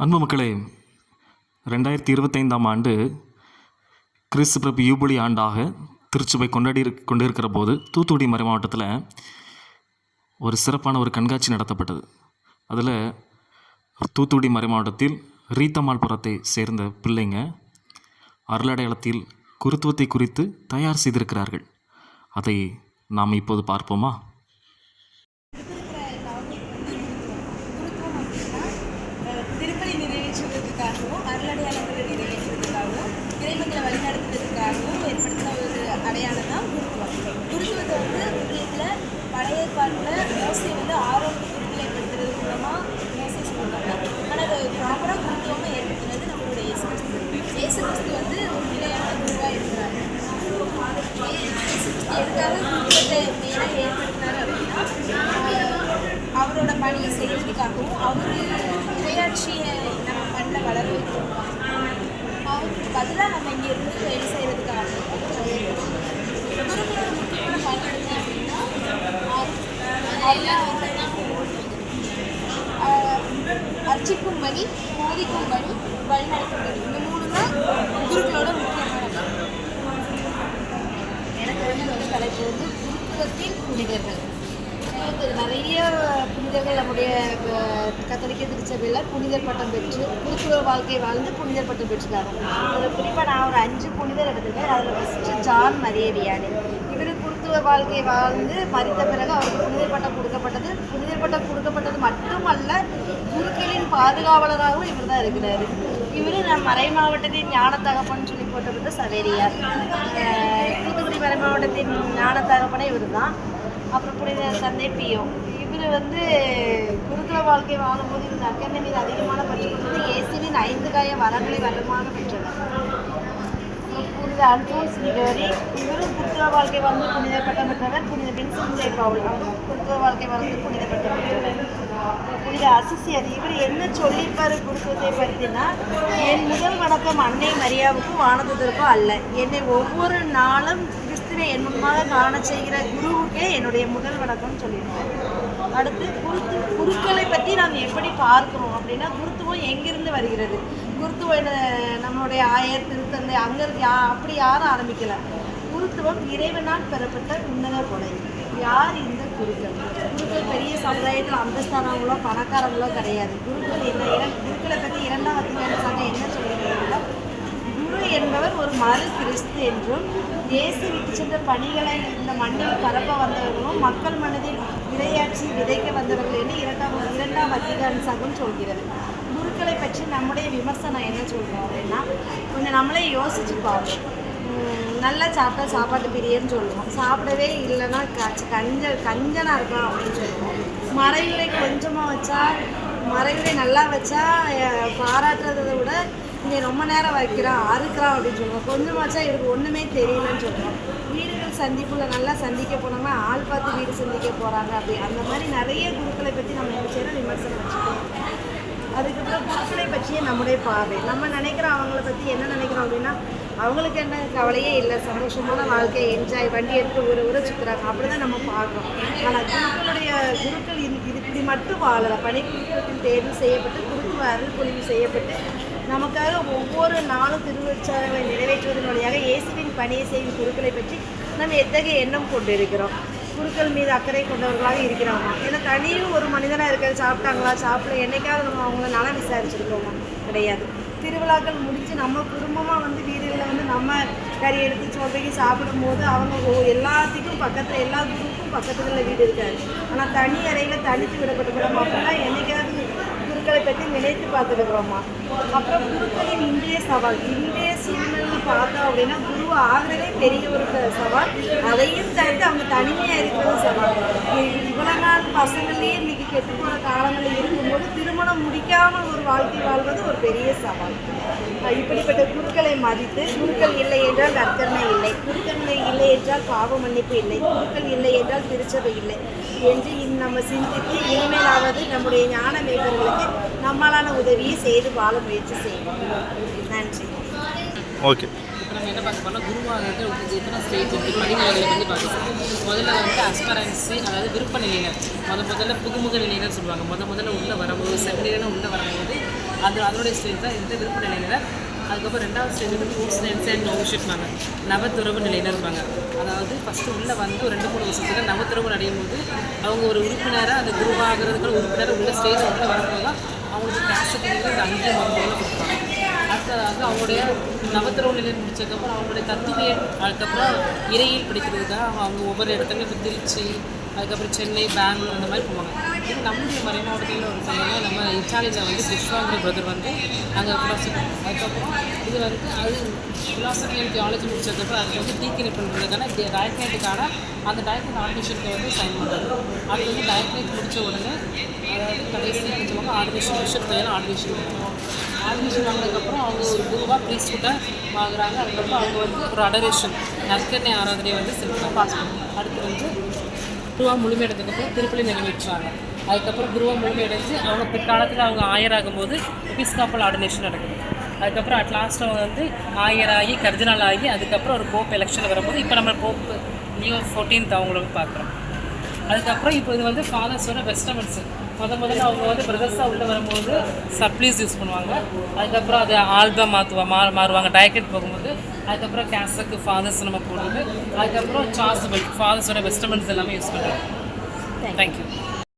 அன்பு மக்களே ரெண்டாயிரத்தி இருபத்தைந்தாம் ஆண்டு கிறிஸ்து பிறப்பு யூபிலி ஆண்டாக திருச்சபை கொண்டாடி கொண்டிருக்கிற போது தூத்துக்குடி மறை மாவட்டத்தில் ஒரு சிறப்பான ஒரு கண்காட்சி நடத்தப்பட்டது. அதில் தூத்துக்குடி மறை மாவட்டத்தில் ரீத்தமால்புரத்தை சேர்ந்த பிள்ளைங்க அருளடையாளத்தில் குருத்துவத்தை குறித்து தயார் செய்திருக்கிறார்கள். அதை நாம் இப்போது பார்ப்போமா திருப்பலி நிறைவேற்றுவதற்காகவும் அருளடையாளங்களை நிறைவேற்றுவதற்காகவும் இறைவங்களை வழிநடத்துவதற்காகவும் ஏற்படுத்தின ஒரு அடையாளம் தான் குருத்துவம் குருத்துவத்தை வந்து விவிலியத்தில் பழைய ஏற்பாட்டில் மோசை வந்து ஆரோக்கிய குருக்கள் ஏற்படுத்துறது மூலமாக மோசை சொல்லுவாங்க ஆனால் அது ப்ராப்பராக குருத்துவமாக ஏற்படுத்தினது நம்மளுடைய இயேசு கிறிஸ்து இயேசு கிறிஸ்து வந்து ஒரு நிலையான குருவாக இருக்கிறாங்க இயேசு கிறிஸ்து எதுக்காக குருத்துவத்தை மெயினாக ஏற்படுத்தினார் அப்படின்னா ஆஹ், அவரோட பணியை செய்யறதுக்காகவும் அவர் இறையாட்சியை நம்ம மண்ணில் வளர வைக்கணும் அவருக்கு பதிலாக நம்ம இங்கே இருந்து வேலை செய்கிறதுக்காக குருக்களோட முக்கியமான பணி அப்படின்னா அருள் ஆஹ், அர்ச்சிக்கும் பணி போதிக்கும் இந்த மூணு தான் குருக்களோட முக்கியமான எனக்கு வந்து தலைப்பு வந்து குருக்குலத்தின் நிகழ்வு நிறைய புனிதர்கள் நம்முடைய அஹ், கத்தோலிக்க திருச்சபையில் புனிதர் பட்டம் பெற்று குருத்துவ வாழ்க்கை வாழ்ந்து புனிதர் பட்டம் பெற்றுட்டாங்க அதில் குறிப்பாக நான் ஒரு அஞ்சு புனிதர் எடுத்துருக்கேன். அதில் ஃபஸ்ட்டு ஜான் மரியவியானி. இவர் குருத்துவ வாழ்க்கை வாழ்ந்து மறித்த பிறகு அவருக்கு புனிதர் பட்டம் கொடுக்கப்பட்டது. புனிதர் பட்டம் கொடுக்கப்பட்டது மட்டுமல்ல குருக்களின் பாதுகாவலராகவும் இவர் தான் இருக்கிறாரு. இவர் நம் மறை மாவட்டத்தின் ஞான சொல்லி போட்டப்பட்ட சவேரியார். தூத்துக்குடி மறை மாவட்டத்தின் ஞான தகப்பனே இவர் தான் அப்புறம் புனித தந்தை பியோ. இவர் வந்து குருத்துவ வாழ்க்கை வாழும்போது இந்த அக்கறை மீது அதிகமான பற்று கொண்டது இயேசுவின் ஐந்து காய வரங்களை வளமாக பெற்றவர். புனித அல்போன்ஸ் கிரிகோரி இவரும் குருத்துவ வாழ்க்கை வாழ்ந்து புனித பட்டம் பெற்றவர் புனித வின்சென்ட் ஜே பவுல். அவரும் குருத்துவ வாழ்க்கை வாழ்ந்து புனித பட்டம் புனித அசிசியர் இவர் என்ன சொல்லியிருப்பார் குருத்துவத்தை பற்றினா என் முதல் வணக்கம் அன்னை மரியாவுக்கும் வானதத்திற்கும் அல்ல. என்னை ஒவ்வொரு நாளும் இருக்கிற என் முன்பாக காண செய்கிற குருவுக்கே என்னுடைய முதல் வணக்கம்னு சொல்லியிருக்காரு அடுத்து குருத்து குருக்களை பற்றி நாம் எப்படி பார்க்கிறோம் அப்படின்னா குருத்துவம் எங்கிருந்து வருகிறது? குருத்துவம் என்ன நம்மளுடைய ஆயர் திருத்தந்தை அங்கிருந்து யா அப்படி யாரும் ஆரம்பிக்கல. குருத்துவம் இறைவனால் பெறப்பட்ட உன்னத கொலை யார் இந்த குருக்கள்? குருக்கள் பெரிய சமுதாயத்தில் அந்தஸ்தானங்களோ பணக்காரங்களோ கிடையாது. குருக்கள் என்ன இரண் குருக்களை பற்றி இரண்டாவது சங்கம் என்ன என்பவர் ஒரு மறு கிறிஸ்து என்றும் இயேசு விட்டு சென்ற பணிகளை இந்த மண்ணில் பரப்ப வந்தவர்களும் மக்கள் மனதில் இரையாட்சி விதைக்க வந்தவர்கள் என்று இரண்டாம் இரண்டாம் வத்திகான் சங்கம் சொல்கிறது. குருக்களை பற்றி நம்முடைய விமர்சனம் என்ன சொல்கிறோம் அப்படின்னா கொஞ்சம் நம்மளே யோசிச்சு பார்ப்போம். நல்லா சாப்பிட்டா சாப்பாட்டு பிரியன்னு சொல்லுவோம். சாப்பிடவே இல்லைன்னா கச்ச கஞ்ச கஞ்சனாக இருக்கும் அப்படின்னு சொல்லுவோம். மறைவிலை கொஞ்சமாக வச்சா மறைவிலை நல்லா வச்சா பாராட்டுறதை விட இங்கே ரொம்ப நேரம் வைக்கிறான் அறுக்கிறான் அப்படின்னு சொல்லுவோம் கொஞ்சமாச்சா இதுக்கு ஒன்றுமே தெரியலன்னு சொல்லுவோம் வீடுகள் சந்திப்பில் நல்லா சந்திக்க போனோம்னா ஆள் பார்த்து வீடு சந்திக்க போகிறாங்க அப்படி. அந்த மாதிரி நிறைய குருக்களை பற்றி நம்ம என்ன செய்யறோம் விமர்சனம் வச்சுக்கோம் அதுக்கப்புறம் குருக்களை பற்றிய நம்முடைய பார்வை. நம்ம நினைக்கிறோம் அவங்கள பற்றி என்ன நினைக்கிறோம் அப்படின்னா அவங்களுக்கு என்ன கவலையே இல்லை. சந்தோஷமான வாழ்க்கையை என்ஜாய் வண்டி எடுத்து ஊர ஊர சுற்றுறாங்க அப்படி தான் நம்ம பார்க்குறோம். ஆனால் குருக்களுடைய குருக்கள் இது இப்படி மட்டும் வாழலை. பணி குருக்களுக்கு தேர்வு செய்யப்பட்டு குருக்கு அருள் பொழிவு செய்யப்பட்டு நமக்காக ஒவ்வொரு நாளும் திருவச்சாரங்களை நிறைவேற்றுவதன் வழியாக இயேசுவின் பணியை செய்யும் குருக்களை பற்றி நம்ம எத்தகைய எண்ணம் கொண்டிருக்கிறோம்? குருக்கள் மீது அக்கறை கொண்டவர்களாக இருக்கிறாங்க ஏன்னா தனியும் ஒரு மனிதனாக இருக்கிறது சாப்பிட்டாங்களா? சாப்பிட என்றைக்காவது நம்ம அவங்கள நல்லா விசாரிச்சுருக்கோமா? கிடையாது. திருவிழாக்கள் முடித்து நம்ம குடும்பமாக வந்து வீடுகளில் வந்து நம்ம கறி எடுத்து சோப்பைக்கு சாப்பிடும்போது அவங்க எல்லாத்துக்கும் பக்கத்தில் எல்லா குரூப்பும் பக்கத்துல வீடு இருக்காது. ஆனால் தனி அறையில் தனித்து விடப்பட்டு கூட மாப்பிள்ளா என்றைக்காவது குருக்களை பற்றி நினைத்து பார்த்துருக்குறோமா அப்புறம் குருக்களின் இன்றைய சவால். இன்றைய சூழ்நிலை பார்த்தோம் அப்படின்னா குரு ஆகிறதே பெரிய ஒரு சவால். அதையும் தவிர்த்து அவங்க தனிமையாக இருக்கிறது சவால். இவ்வளோ நாள் பசங்களே இன்னைக்கு கெட்டு போன காலங்களில் இருக்கும்போது திருமணம் முடிக்காமல் ஒரு வாழ்க்கை வாழ்வது ஒரு பெரிய சவால். இப்படிப்பட்ட குருக்களை மதித்து குருக்கள் இல்லை என்றால் நற்கருணை இல்லை. குருக்கள் இல்லை என்றால் பாவ மன்னிப்பு இல்லை. குருக்கள் இல்லை என்றால் திருச்சபை இல்லை. என்று நம்ம சிந்தித்து இனிமேலாவது நம்முடைய ஞான மேய்ப்பர்களுக்கு நம்மளான உதவியை செய்து வாழ முயற்சி செய்வோம். நன்றி. ஓகே. நம்ம என்ன பார்க்க குருவாகிறது உங்களுக்கு எத்தனை ஸ்டேஜ் இருக்குது படிநிலைகளை வந்து பார்க்கலாம் முதல்ல வந்து அஸ்பரன்சி அதாவது விருப்ப நிலையினர் முத முதல்ல புதுமுக நிலையினர் சொல்லுவாங்க. முத முதல்ல உள்ளே வரும்போது செவிலியர்னு உள்ளே வரும்போது அது அதனுடைய ஸ்டேஜ் தான் இந்த விருப்ப நிலையினர் அதுக்கப்புறம் ரெண்டாவது ஸ்டேஜ் வந்து ரூட்ஸ் நென்ஸ் அண்ட் நோஷிப்னாங்க நவத்துறவு நிலையினர் இருப்பாங்க. அதாவது ஃபஸ்ட்டு உள்ளே வந்து ஒரு ரெண்டு மூணு வருஷத்துல நவத்துறவு அடையும் போது அவங்க ஒரு உறுப்பினராக அந்த குருவாகிறதுக்கு உறுப்பினராக உள்ள ஸ்டேஜ் உள்ள வரும்போது தான் அவங்களுக்கு கேசட்டுங்கிறது ஒரு அஞ்சு மருந்துகளை கொடுப்பாங்க. அடுத்ததாக அவங்களுடைய நவத்திரவு நிலை முடிச்சதுக்கப்புறம் அவங்களுடைய தத்துவிய அதுக்கப்புறம் இறையில் படிக்கிறதுக்காக அவங்க ஒவ்வொரு இடத்துலையும் திருச்சி அதுக்கப்புறம் சென்னை பெங்களூர் அந்த மாதிரி போவாங்க. நம்முடைய மறை ஒரு பையனா நம்ம இட்டாலியில் வந்து விஸ்வாங்கிற பிரதர் வந்து அங்கே ஃபிலாசபி அதுக்கப்புறம் இது வந்து அது ஃபிலாசபி அண்ட் தியாலஜி முடிச்சதுக்கப்புறம் அதுக்கு வந்து டீக்கனை பண்ணுறதுக்கான டயக்னேட்டுக்கான அந்த டயக்னேட் ஆர்டினேஷனுக்கு வந்து சைன் பண்ணுறாரு அது வந்து டயக்னேட் முடிச்ச உடனே அதாவது கடைசி சொல்லுவாங்க ஆர்டினேஷன் விஷயம் பையன் ஆர்டினேஷன் ஆர்டினேஷன் வாங்கினதுக்கப்புறம் அவங்க ஒரு குருவாக ப்ரீஸ்டூட்டாக வாங்குறாங்க. அதுக்கப்புறம் அவங்க வந்து ஒரு அடரேஷன் நற்கரணை ஆராதனையை வந்து செலுத்துறாங்க பாஸ் அடுத்து வந்து குருவா முழுமையடைஞ்சதுக்கப்புறம் திருப்பலி நிறைவேற்றுவாங்க அதுக்கப்புறம் குருவா முழுமையடைஞ்சு அவங்க பிற்காலத்தில் அவங்க ஆயராகும் போது எபிஸ்காப்பல் ஆர்டினேஷன் நடக்குது. அதுக்கப்புறம் அட் லாஸ்ட் அவங்க வந்து ஆயராகி கர்தினால் ஆகி அதுக்கப்புறம் ஒரு போப் எலெக்ஷன் வரும்போது இப்போ நம்ம போப் நியூ ஃபோர்டீன்த் அவங்கள பார்க்குறோம். அதுக்கப்புறம் இப்போ இது வந்து ஃபாதர்ஸோட வெஸ்டமெண்ட்ஸு முத முதல்ல அவங்க வந்து பிரதர்ஸாக உள்ளே வரும்போது சப்ளீஸ் யூஸ் பண்ணுவாங்க. அதுக்கப்புறம் அது ஆல்பம் மாற்றுவா மா மாறுவாங்க டயக்கெட் போகும்போது. அதுக்கப்புறம் கேஸுக்கு ஃபாதர்ஸ் நம்ம போடுறது. அதுக்கப்புறம் சார்ஜபிள் ஃபாதர்ஸோட வெஸ்டமெண்ட்ஸ் எல்லாமே யூஸ் பண்ணுறாங்க தேங்க்யூ